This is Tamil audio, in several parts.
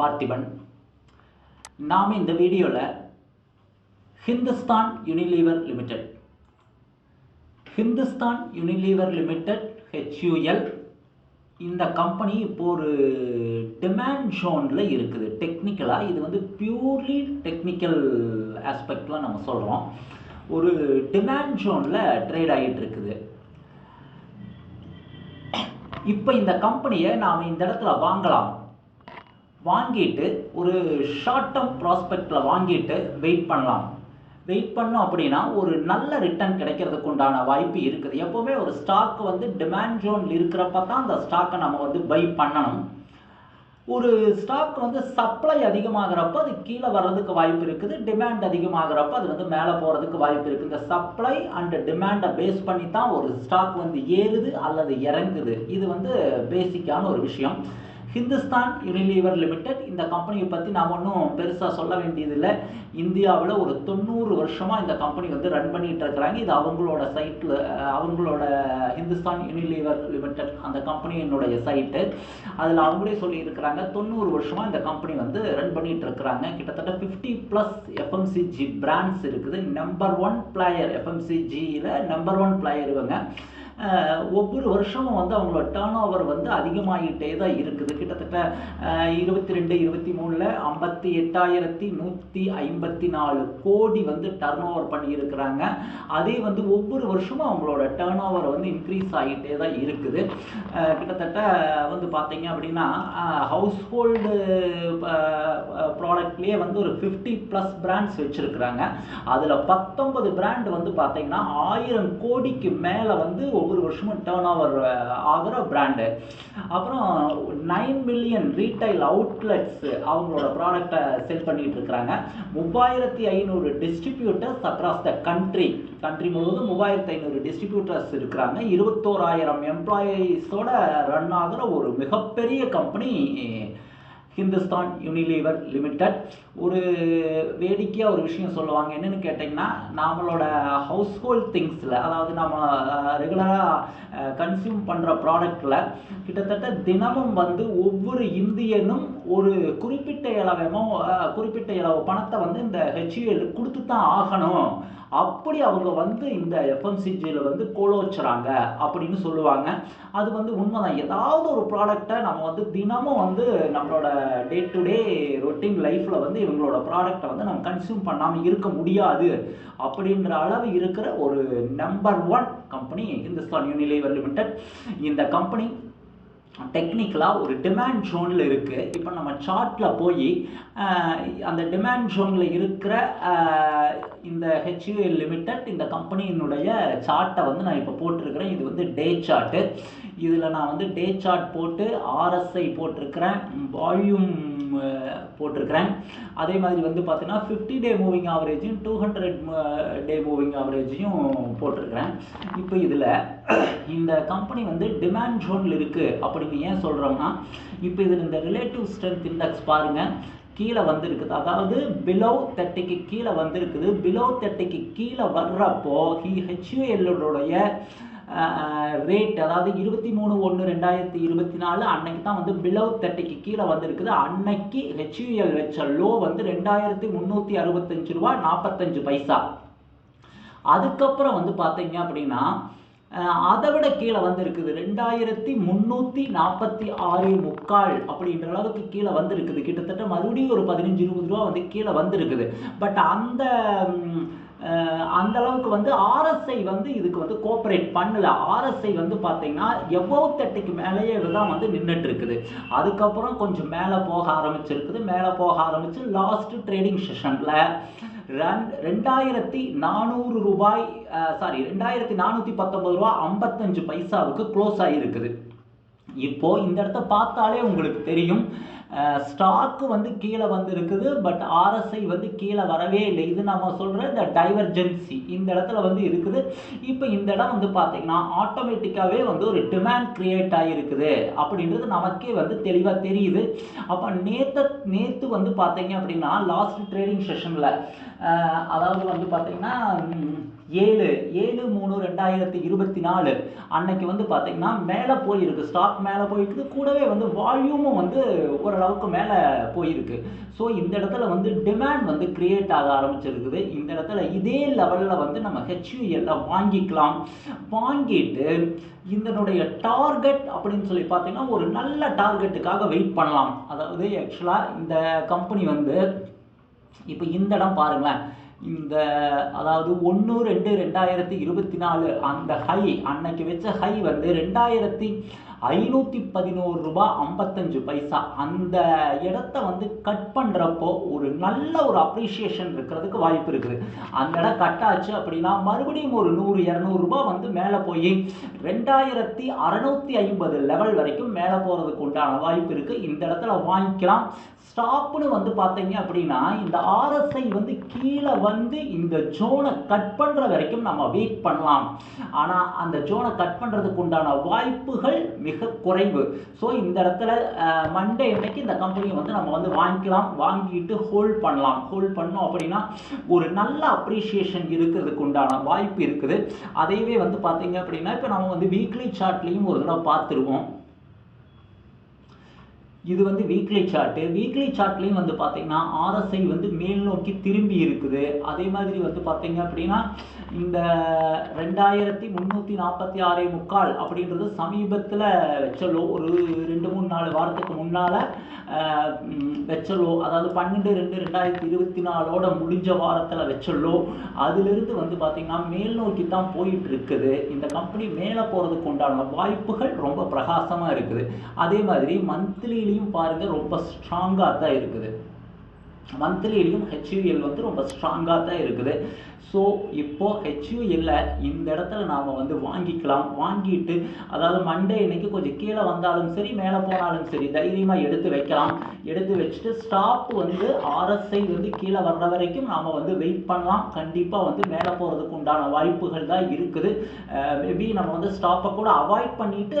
பார்த்திபன். நாம் இந்த வீடியோவில் Hindustan Unilever Limited Hindustan Unilever Limited HUL இந்த கம்பெனி இப்போ ஒரு டிமாண்ட் ஷோனில் இருக்குது. டெக்னிக்கலாக இது வந்து பியூர்லி டெக்னிக்கல் ஆஸ்பெக்டில் நம்ம சொல்கிறோம் ஒரு டிமாண்ட் ஷோனில் ட்ரேட் ஆகிட்டு இருக்குது. இப்போ இந்த கம்பெனியை நாம் இந்த இடத்துல வாங்கலாம். வாங்கிட்டு ஒரு ஷார்ட் டேர்ம் ப்ராஸ்பெக்டில் வாங்கிட்டு வெயிட் பண்ணலாம். வெயிட் பண்ணோம் அப்படின்னா ஒரு நல்ல ரிட்டர்ன் கிடைக்கிறதுக்கு உண்டான வாய்ப்பு இருக்குது. எப்போவுமே ஒரு ஸ்டாக் வந்து டிமாண்ட் ஜோனில் இருக்கிறப்ப தான் அந்த ஸ்டாக்கை நம்ம வந்து பை பண்ணணும். ஒரு ஸ்டாக் வந்து சப்ளை அதிகமாகிறப்ப அது கீழே வர்றதுக்கு வாய்ப்பு இருக்குது. டிமாண்ட் அதிகமாகிறப்ப அது வந்து மேலே போகிறதுக்கு வாய்ப்பு இருக்குது. இந்த சப்ளை அண்ட் டிமாண்டை பேஸ் பண்ணி தான் ஒரு ஸ்டாக் வந்து ஏறுது அல்லது இறங்குது. இது வந்து பேசிக்கான ஒரு விஷயம். ஹிந்துஸ்தான் யூனிலீவர் லிமிடெட் இந்த கம்பெனியை பற்றி நாம் ஒன்றும் பெருசாக சொல்ல வேண்டியதில்லை. இந்தியாவில் ஒரு தொண்ணூறு வருஷமாக இந்த கம்பெனி வந்து ரன் பண்ணிகிட்டு இருக்கிறாங்க. இது அவங்களோட சைட்டில் அவங்களோட ஹிந்துஸ்தான் யூனிலீவர் லிமிடெட் அந்த கம்பெனியினுடைய சைட்டு அதில் அவங்களே சொல்லியிருக்கிறாங்க தொண்ணூறு வருஷமாக இந்த கம்பெனி வந்து ரன் பண்ணிகிட்டு இருக்கிறாங்க. கிட்டத்தட்ட ஃபிஃப்டி ப்ளஸ் எஃப்எம்சிஜி பிராண்ட்ஸ் இருக்குது. நம்பர் ஒன் பிளேயர் எஃப்எம்சிஜியில் நம்பர் ஒன் பிளேயர் இவங்க. ஒவ்வொரு வருஷமும் வந்து அவங்களோட டேர்ன் ஓவர் வந்து அதிகமாகிட்டே தான் இருக்குது. கிட்டத்தட்ட இருபத்தி ரெண்டு இருபத்தி மூணில் ஐம்பத்தி எட்டாயிரத்தி நூற்றி ஐம்பத்தி நாலு கோடி வந்து டர்ன் ஓவர் பண்ணியிருக்கிறாங்க. அதே வந்து ஒவ்வொரு வருஷமும் அவங்களோட டேர்ன் ஓவர் வந்து இன்க்ரீஸ் ஆகிட்டே தான் இருக்குது. கிட்டத்தட்ட வந்து பார்த்தீங்க அப்படின்னா ஹவுஸ் ஹோல்டு ப்ராடக்ட்லேயே வந்து ஒரு ஃபிஃப்டி ப்ளஸ் பிராண்ட்ஸ் வச்சுருக்குறாங்க. அதில் பத்தொன்பது பிராண்ட் வந்து பார்த்தீங்கன்னா ஆயிரம் கோடிக்கு மேலே வந்து ஒவ்வொரு வருஷமும் டேர்ன் ஓவர் ஆகிற பிராண்டு அப்புறம் நைன் மில்லியன் ரீட்டைல் அவுட்லெட்ஸ் அவங்களோட ப்ராடக்டை செல் பண்ணிட்டு இருக்கிறாங்க. மூவாயிரத்தி ஐநூறு distributors across the country country முழுவதும் மூவாயிரத்தி ஐநூறு டிஸ்ட்ரிபியூட்டர்ஸ் இருக்கிறாங்க. இருபத்தோராயிரம் எம்ப்ளாயீஸோட ரன் ஆகிற ஒரு மிகப்பெரிய கம்பெனி ஹிந்துஸ்தான் யூனிலீவர் லிமிடெட். ஒரு வேடிக்கையாக ஒரு விஷயம் சொல்லுவாங்க. என்னென்னு கேட்டிங்கன்னா நம்மளோட ஹவுஸ் ஹோல்ட் திங்ஸில் அதாவது நம்ம ரெகுலராக கன்சியூம் பண்ணுற ப்ராடக்டில் கிட்டத்தட்ட தினமும் வந்து ஒவ்வொரு இந்தியனும் ஒரு குறிப்பிட்ட இளவமோ குறிப்பிட்ட இளவு பணத்தை வந்து இந்த ஹெச்யூஎல் கொடுத்து தான் ஆகணும். அப்படி அவங்க வந்து இந்த எஃப்எம்சிஜியில் வந்து கோலோச்சுறாங்க அப்படின்னு சொல்லுவாங்க. அது வந்து உண்மைதான். ஏதாவது ஒரு ப்ராடக்டை நம்ம வந்து தினமும் வந்து நம்மளோட டே டு டே ரொட்டீன் லைஃப்பில் வந்து இவங்களோட ப்ராடக்டை வந்து நம்ம கன்சியூம் பண்ணாமல் இருக்க முடியாது. அப்படின்ற அளவு இருக்கிற ஒரு number one company Hindustan Unilever Limited இந்த கம்பெனி டெக்னிக்கலாக ஒரு டிமாண்ட் ஜோனில் இருக்குது இப்போ நம்ம சார்ட்டில் போய் அந்த டிமாண்ட் ஜோனில் இருக்கிற இந்த ஹெச்யூஎல் லிமிடெட் இந்த கம்பெனியினுடைய சார்ட்டை வந்து நான் இப்போ போட்டிருக்கிறேன். இது வந்து டே சார்ட்டு இதில் நான் வந்து டே சார்ட் போட்டு ஆர்எஸ்ஐ போட்டிருக்கிறேன். வால்யூம் போட்டிருக்கிறேன். அதே மாதிரி வந்து பார்த்தீங்கன்னா ஃபிஃப்டி டே மூவிங் ஆவரேஜையும் டூ ஹண்ட்ரட் டே மூவிங் ஆவரேஜையும் போட்டிருக்கிறேன். இப்போ இதில் இந்த கம்பெனி வந்து டிமாண்ட் ஜோனில் இருக்குது அப்படின்னு ஏன் சொல்கிறோம்னா இப்போ இதில் இந்த ரிலேட்டிவ் ஸ்ட்ரென்த் இண்டெக்ஸ் பாருங்கள் கீழே வந்திருக்குது. அதாவது பிலோ தேர்ட்டிக்கு கீழே வந்திருக்குது. பிலோ தேர்ட்டிக்கு கீழே வர்றப்போ ஹி ஹெச்யூஎல்லோடைய ரேட் அதாவது இருபத்தி மூணு ஒன்று ரெண்டாயிரத்தி இருபத்தி நாலு அன்னைக்கு தான் வந்து பிலோ தேர்ட்டிக்கு கீழே வந்திருக்குது. அன்னைக்கு ஹெச்யூஎல் வச்ச லோ வந்து ரெண்டாயிரத்தி முந்நூற்றி அறுபத்தஞ்சு ரூபா நாற்பத்தஞ்சு பைசா. அதுக்கப்புறம் வந்து பார்த்தீங்க அப்படின்னா அதை விட கீழே வந்திருக்குது. ரெண்டாயிரத்தி முந்நூற்றி நாற்பத்தி ஆறு முக்கால் அப்படின்ற அளவுக்கு கீழே வந்திருக்குது. கிட்டத்தட்ட மறுபடியும் ஒரு பதினஞ்சு இருபது ரூபா வந்து கீழே வந்திருக்குது. பட் அந்த அந்த அளவுக்கு வந்து ஆர்எஸ்ஐ வந்து இதுக்கு வந்து கோஆப்ரேட் பண்ணல. ஆர்எஸ்ஐ வந்து பார்த்தீங்கன்னா எவ்வளோ மேலேயே தான் வந்து நின்றுட்டு இருக்குது அதுக்கப்புறம் கொஞ்சம் மேலே போக ஆரம்பிச்சிருக்குது. மேலே போக ஆரம்பிச்சு லாஸ்ட் ட்ரேடிங் செஷனில் ரெண்டாயிரத்தி நானூறு ரூபாய் சாரி ரெண்டாயிரத்தி நானூற்றி பத்தொம்பது ரூபா ஐம்பத்தஞ்சு பைசாவுக்கு க்ளோஸ் ஆகிருக்குது இப்போது இந்த இடத்த பார்த்தாலே உங்களுக்கு தெரியும். ஸ்டாக்கு வந்து கீழே வந்து இருக்குது பட் ஆர்எஸ்ஐ வந்து கீழே வரவே இல்லை. இது நம்ம சொல்கிற இந்த டைவர்ஜென்சி இந்த இடத்துல வந்து இருக்குது. இப்போ இந்த இடம் வந்து பார்த்திங்கன்னா ஆட்டோமேட்டிக்காகவே வந்து ஒரு டிமாண்ட் க்ரியேட் ஆகிருக்குது அப்படின்றது நமக்கே வந்து தெளிவாக தெரியுது. அப்போ நேற்று நேற்று வந்து பார்த்தீங்க அப்படின்னா லாஸ்ட் ட்ரேடிங் செஷனில் அதாவது வந்து பார்த்திங்கன்னா ஏழு ஏழு மூணு ரெண்டாயிரத்தி இருபத்தி நாலு. அன்னைக்கு வந்து பார்த்தீங்கன்னா மேலே போயிருக்கு. ஸ்டாக் மேலே போயிருக்குது கூடவே வந்து வால்யூமும் வந்து ஓரளவுக்கு மேலே போயிருக்கு. ஸோ இந்த இடத்துல வந்து டிமாண்ட் வந்து கிரியேட் ஆக ஆரம்பிச்சிருக்குது. இந்த இடத்துல இதே லெவலில் வந்து நம்ம ஹெச்யூஎல்ல வாங்கிக்கலாம். வாங்கிட்டு இதனுடைய டார்கெட் அப்படின்னு சொல்லி பார்த்தீங்கன்னா ஒரு நல்ல டார்கெட்டுக்காக வெயிட் பண்ணலாம். அதாவது ஆக்சுவலாக இந்த கம்பெனி வந்து இப்போ இந்த இடம் பாருங்களேன். இந்த அதாவது ஒன்று ரெண்டு ரெண்டாயிரத்தி இருபத்தி நாலு அந்த ஹை அன்னைக்கு வச்ச ஹை வந்து ரெண்டாயிரத்தி ஐநூற்றி பதினோரு ரூபா ஐம்பத்தஞ்சு பைசா. அந்த இடத்த வந்து கட் பண்ணுறப்போ ஒரு நல்ல ஒரு அப்ரிஷியேஷன் இருக்கிறதுக்கு வாய்ப்பு இருக்குது. அந்த இடம் கட் ஆச்சு அப்படின்னா மறுபடியும் ஒரு நூறு இரநூறுபா வந்து மேலே போய் ரெண்டாயிரத்தி அறநூற்றி ஐம்பது லெவல் வரைக்கும் மேலே போகிறதுக்கு உண்டான வாய்ப்பு இருக்குது இந்த இடத்துல வாங்கிக்கலாம். ஸ்டாப்னு வந்து பார்த்தீங்க அப்படின்னா இந்த ஆர்எஸ்ஐ வந்து கீழே வந்து இந்த ஜோனை கட் பண்ணுற வரைக்கும் நம்ம வெயிட் பண்ணலாம். ஆனால் அந்த ஜோனை கட் பண்ணுறதுக்கு உண்டான வாய்ப்புகள் மிக குறைவு ஸோ இந்த இடத்துல மண்டே அன்னைக்கு இந்த கம்பெனியை வந்து நம்ம வந்து வாங்கிக்கலாம் வாங்கிட்டு ஹோல்ட் பண்ணலாம். ஹோல்ட் பண்ணோம் அப்படின்னா ஒரு நல்ல அப்ரிஷியேஷன் இருக்கிறதுக்கு உண்டான வாய்ப்பு இருக்குது. அதையவே வந்து பார்த்தீங்க அப்படின்னா இப்போ நம்ம வந்து வீக்லி சார்ட்லேயும் ஒரு தடவை பார்த்துருவோம். இது வந்து வீக்லி சார்ட்டு வீக்லி சார்ட்லேயும் வந்து பார்த்தீங்கன்னா ஆர்எஸ்ஐ வந்து மேல் நோக்கி திரும்பி இருக்குது. அதே மாதிரி வந்து பார்த்தீங்க அப்படின்னா இந்த ரெண்டாயிரத்தி முந்நூற்றி நாற்பத்தி ஆறே முக்கால் அப்படின்றது சமீபத்தில் வெச்சலோ ஒரு ரெண்டு மூணு நாலு வாரத்துக்கு முன்னால் வெச்சலோ அதாவது பன்னெண்டு ரெண்டு ரெண்டாயிரத்தி இருபத்தி நாலோட முடிஞ்ச வாரத்தில் வெச்சலோ அதிலிருந்து வந்து பார்த்திங்கன்னா மேல் நோக்கி தான் போயிட்டு இருக்குது இந்த கம்பெனி மேலே போகிறதுக்கு உண்டான வாய்ப்புகள் ரொம்ப பிரகாசமாக இருக்குது. அதே மாதிரி மந்த்லி மந்த்லிலையும் பாருங்கள் ரொம்ப ஸ்ட்ராங்காக தான் இருக்குது. மந்த்லிலையும் ஹெச்யூஎல் வந்து ரொம்ப ஸ்ட்ராங்காக தான் இருக்குது. ஸோ இப்போது ஹெச்யூஎல்ல இந்த இடத்துல நாம் வந்து வாங்கிக்கலாம். வாங்கிட்டு அதாவது மண்டே இன்னைக்கு கொஞ்சம் கீழே வந்தாலும் சரி மேலே போனாலும் சரி தைரியமாக எடுத்து வைக்கலாம். எடுத்து வச்சுட்டு ஸ்டாப் வந்து ஆர்எஸ்ஐ வந்து கீழே வர்ற வரைக்கும் நாம் வந்து வெயிட் பண்ணலாம். கண்டிப்பாக வந்து மேலே போகிறதுக்கு உண்டான வாய்ப்புகள் தான் இருக்குது. மேபி நம்ம வந்து ஸ்டாப்பை கூட அவாய்ட் பண்ணிட்டு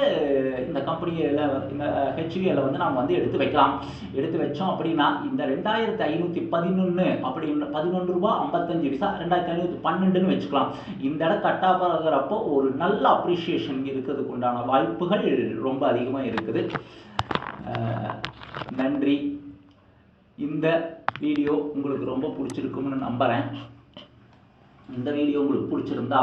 இந்த கம்பெனியில் இந்த ஹெச்யூஎல்ல வந்து நாம் வந்து எடுத்து வைக்கலாம். எடுத்து வச்சோம் அப்படின்னா இந்த ரெண்டாயிரத்தி ஐநூற்றி பதினொன்று அப்படின்னு பதினொன்று ரூபா ஐம்பத்தஞ்சு பைசா ரெண்டாயிரத்தி ஐநூற்றி பன்னெண்டுன்னு வச்சுக்கலாம். இந்த இடம் கட்டாகிறப்போ ஒரு நல்ல அப்ரிஷியேஷன் இருக்கிறதுக்கு உண்டான வாய்ப்புகள் ரொம்ப அதிகமாக இருக்குது. நன்றி. இந்த வீடியோ உங்களுக்கு ரொம்ப பிடிச்சிருக்கும்னு நம்புகிறேன் இந்த வீடியோ உங்களுக்கு பிடிச்சிருந்தா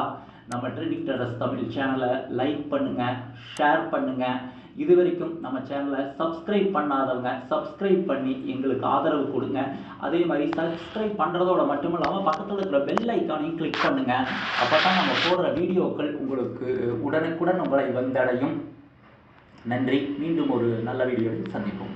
நம்ம ட்ரெடிக் டெரஸ் தமிழ் சேனலை லைக் பண்ணுங்கள் ஷேர் பண்ணுங்கள் இது வரைக்கும் நம்ம சேனலை சப்ஸ்கிரைப் பண்ணாதவங்க சப்ஸ்கிரைப் பண்ணி எங்களுக்கு ஆதரவு கொடுங்க. அதே மாதிரி சப்ஸ்கிரைப் பண்ணுறதோட மட்டும் இல்லாமல் பக்கத்தில் இருக்கிற பெல் ஐக்கானையும் கிளிக் பண்ணுங்கள் அப்போ தான் நம்ம போடுற வீடியோக்கள் உங்களுக்கு உடனுக்குடன் உங்களை வந்தடையும். நன்றி. மீண்டும் ஒரு நல்ல வீடியோவில் சந்திப்போம்.